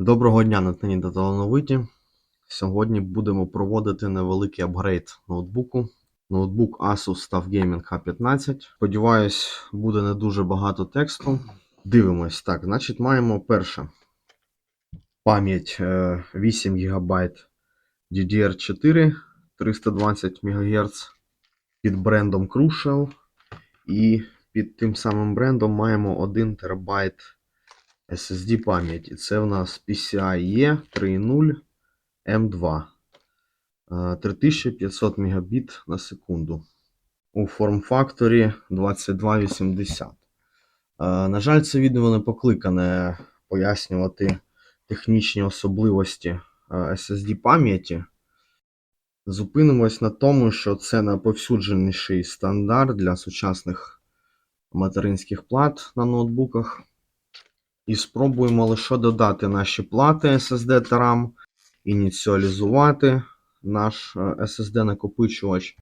Доброго дня, Натані та талановиті. Сьогодні будемо проводити невеликий апгрейд ноутбуку. Ноутбук Asus TUF Gaming H15. Сподіваюсь, буде не дуже багато тексту. Дивимось. Так, значить, маємо перше. Пам'ять е, 8 ГБ DDR4 320 МГц під брендом Crucial. І під тим самим брендом маємо 1 ТБ SSD пам'яті. Це в нас PCIe 3.0 M2. Е, 3500 Мбіт на секунду. У форм-факторі 2280. Е, На жаль, це відео не покликане пояснювати технічні особливості е, SSD пам'яті. Зупинимось на тому, що це найповсюдженіший стандарт для сучасних материнських плат на ноутбуках. І спробуємо лише додати наші плати SSD та RAM, ініціалізувати наш е, SSD-накопичувач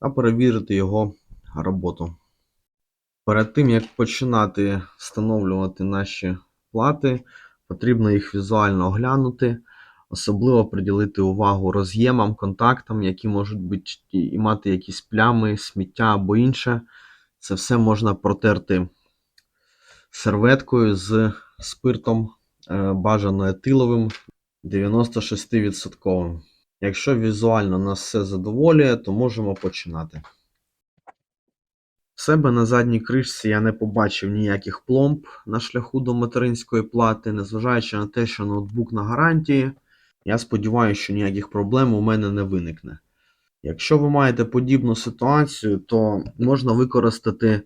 та перевірити його роботу. Перед тим, як починати встановлювати наші плати, потрібно їх візуально оглянути, особливо приділити увагу роз'ємам, контактам, які можуть бути і мати якісь плями, сміття або інше. Це все можна протерти серветкою з спиртом е, бажано етиловим 96%. Якщо візуально нас все задоволює, то можемо починати. В себе на задній кришці я не побачив ніяких пломб на шляху до материнської плати, незважаючи на те, що ноутбук на гарантії, я сподіваюся, що ніяких проблем у мене не виникне. Якщо ви маєте подібну ситуацію, то можна використати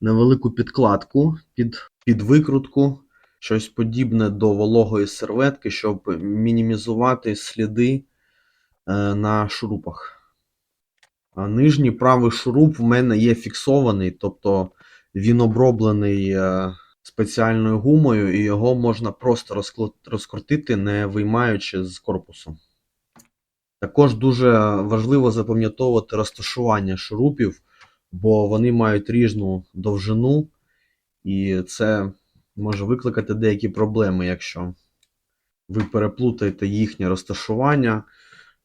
невелику підкладку під, під викрутку, щось подібне до вологої серветки, щоб мінімізувати сліди е, на шурупах. А нижній правий шуруп в мене є фіксований, тобто він оброблений е, спеціальною гумою, і його можна просто розкрутити, не виймаючи з корпусу. Також дуже важливо запам'ятовувати розташування шурупів, бо вони мають різну довжину, і це може викликати деякі проблеми, якщо ви переплутаєте їхнє розташування.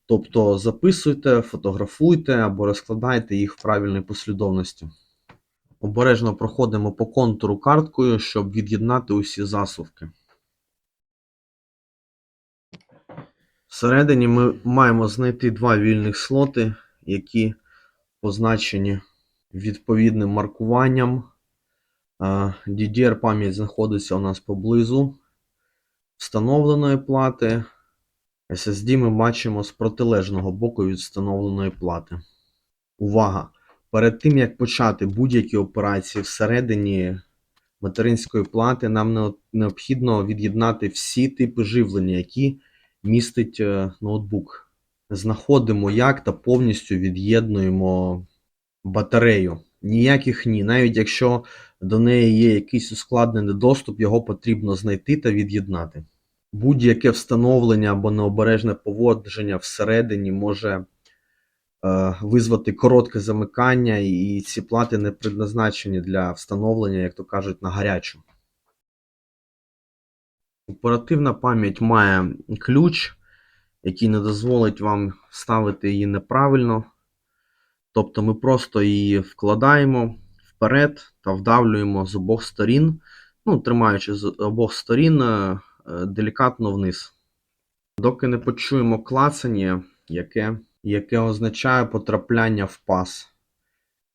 Тобто записуйте, фотографуйте або розкладайте їх в правильній послідовності. Обережно проходимо по контуру карткою, щоб від'єднати усі засувки. Всередині ми маємо знайти два вільних слоти, які позначені відповідним маркуванням. Е, DDR пам'ять знаходиться у нас поблизу встановленої плати. SSD ми бачимо з протилежного боку від встановленої плати. Увага! Перед тим як почати будь-які операції всередині материнської плати, нам необхідно від'єднати всі типи живлення, які містить е, ноутбук. Знаходимо як та повністю від'єднуємо батарею. Ніяких ні. Навіть якщо до неї є якийсь ускладнений доступ, його потрібно знайти та від'єднати. Будь-яке встановлення або необережне поводження всередині може е, визвати коротке замикання, і ці плати не предназначені для встановлення, як то кажуть, на гарячу. Оперативна пам'ять має ключ, який не дозволить вам ставити її неправильно. Тобто ми просто її вкладаємо вперед та вдавлюємо з обох сторін, ну, тримаючи з обох сторін е, делікатно вниз. Доки не почуємо клацання, яке, яке означає потрапляння в пас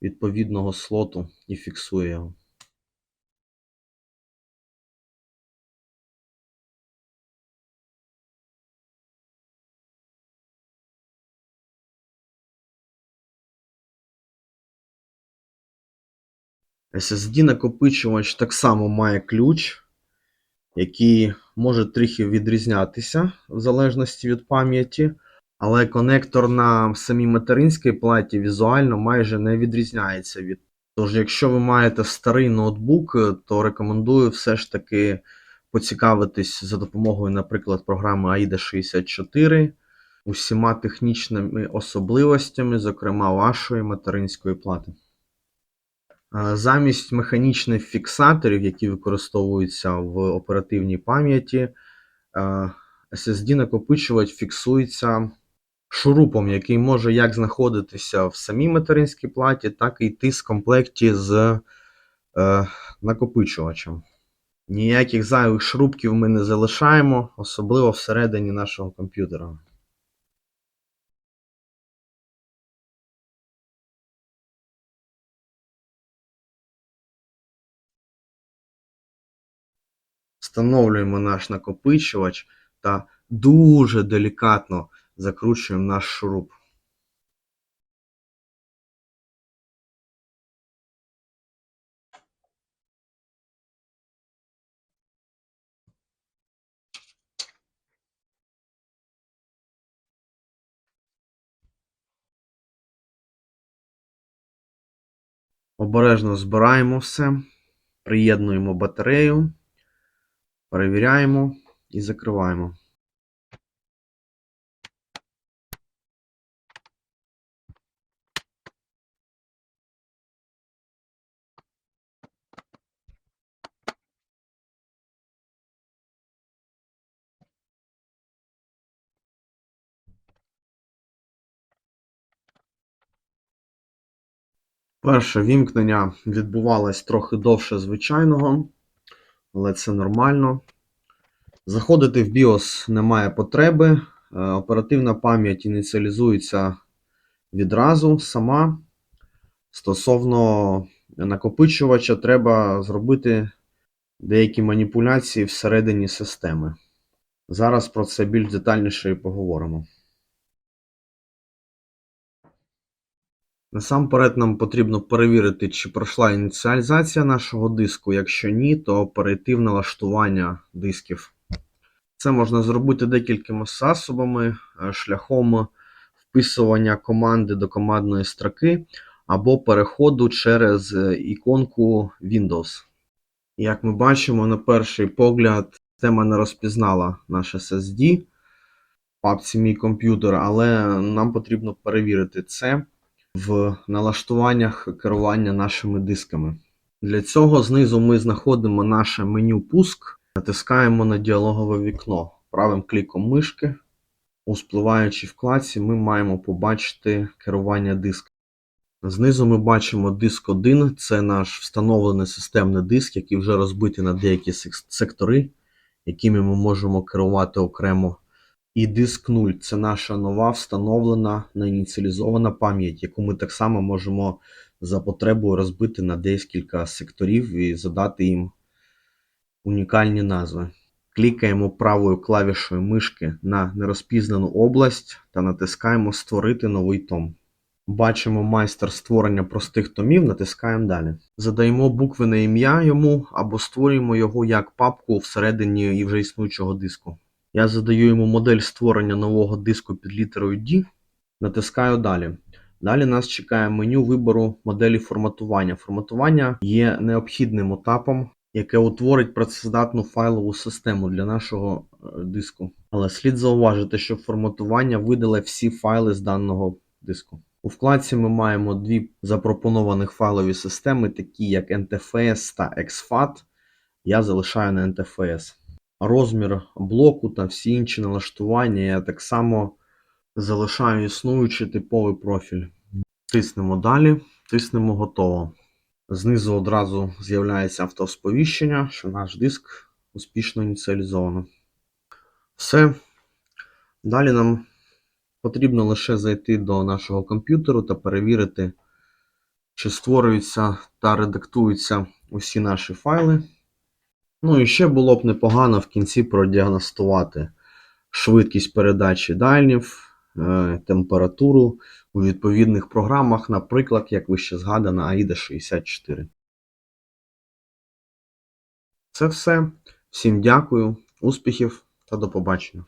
відповідного слоту і фіксує його. SSD-накопичувач так само має ключ, який може трохи відрізнятися в залежності від пам'яті, але конектор на самій материнській платі візуально майже не відрізняється від. Тож, якщо ви маєте старий ноутбук, то рекомендую все ж таки поцікавитись за допомогою, наприклад, програми AIDA 64 усіма технічними особливостями, зокрема вашої материнської плати. Е, Замість механічних фіксаторів, які використовуються в оперативній пам'яті, е, SSD-накопичувач фіксується шурупом, який може як знаходитися в самій материнській платі, так і йти з комплекті з е, накопичувачем. Ніяких зайвих шрубків ми не залишаємо, особливо всередині нашого комп'ютера. Встановлюємо наш накопичувач та дуже делікатно закручуємо наш шуруп. Обережно збираємо все, приєднуємо батарею, перевіряємо і закриваємо. Перше вімкнення відбувалось трохи довше звичайного, але це нормально. Заходити в BIOS немає потреби. Е, Оперативна пам'ять ініціалізується відразу сама. Стосовно накопичувача, треба зробити деякі маніпуляції всередині системи. Зараз про це більш детальніше і поговоримо. Насамперед нам потрібно перевірити, чи пройшла ініціалізація нашого диску. Якщо ні, то перейти в налаштування дисків. Це можна зробити декількома засобами, е, шляхом вписування команди до командної строки або переходу через е, іконку Windows. Як ми бачимо, на перший погляд, система не розпізнала наш SSD в папці Мій комп'ютер, але нам потрібно перевірити це в налаштуваннях керування нашими дисками. Для цього знизу ми знаходимо наше меню пуск, натискаємо на діалогове вікно правим кліком мишки. У спливаючій вкладці ми маємо побачити керування диском. Знизу ми бачимо диск 1, це наш встановлений системний диск, який вже розбитий на деякі сектори, якими ми можемо керувати окремо. І диск 0 це наша нова встановлена неініціалізована пам'ять, яку ми так само можемо за потребою розбити на декілька секторів і задати їм унікальні назви. Клікаємо правою клавішою мишки на нерозпізнану область та натискаємо Створити новий том. Бачимо майстер створення простих томів, натискаємо далі. Задаємо буквене ім'я йому або створюємо його як папку всередині і вже існуючого диску. Я задаю йому модель створення нового диску під літерою D, натискаю далі. Далі нас чекає меню вибору моделі форматування. Форматування є необхідним етапом, яке утворить працездатну файлову систему для нашого е, диску. Але слід зауважити, що форматування видале всі файли з даного диску. У вкладці ми маємо дві запропонованих файлові системи, такі як NTFS та exFAT. Я залишаю на NTFS. Розмір блоку та всі інші налаштування я так само залишаю існуючий типовий профіль. Тиснемо далі, тиснемо готово. Знизу одразу з'являється автосповіщення, що наш диск успішно ініціалізовано. Все. Далі нам потрібно лише зайти до нашого комп'ютеру та перевірити, чи створюються та редактуються усі наші файли. Ну і ще було б непогано в кінці продіагностувати швидкість передачі дальнів, е, температуру у відповідних програмах, наприклад, як вище згадана AIDA 64. Це все. Всім дякую, успіхів та до побачення.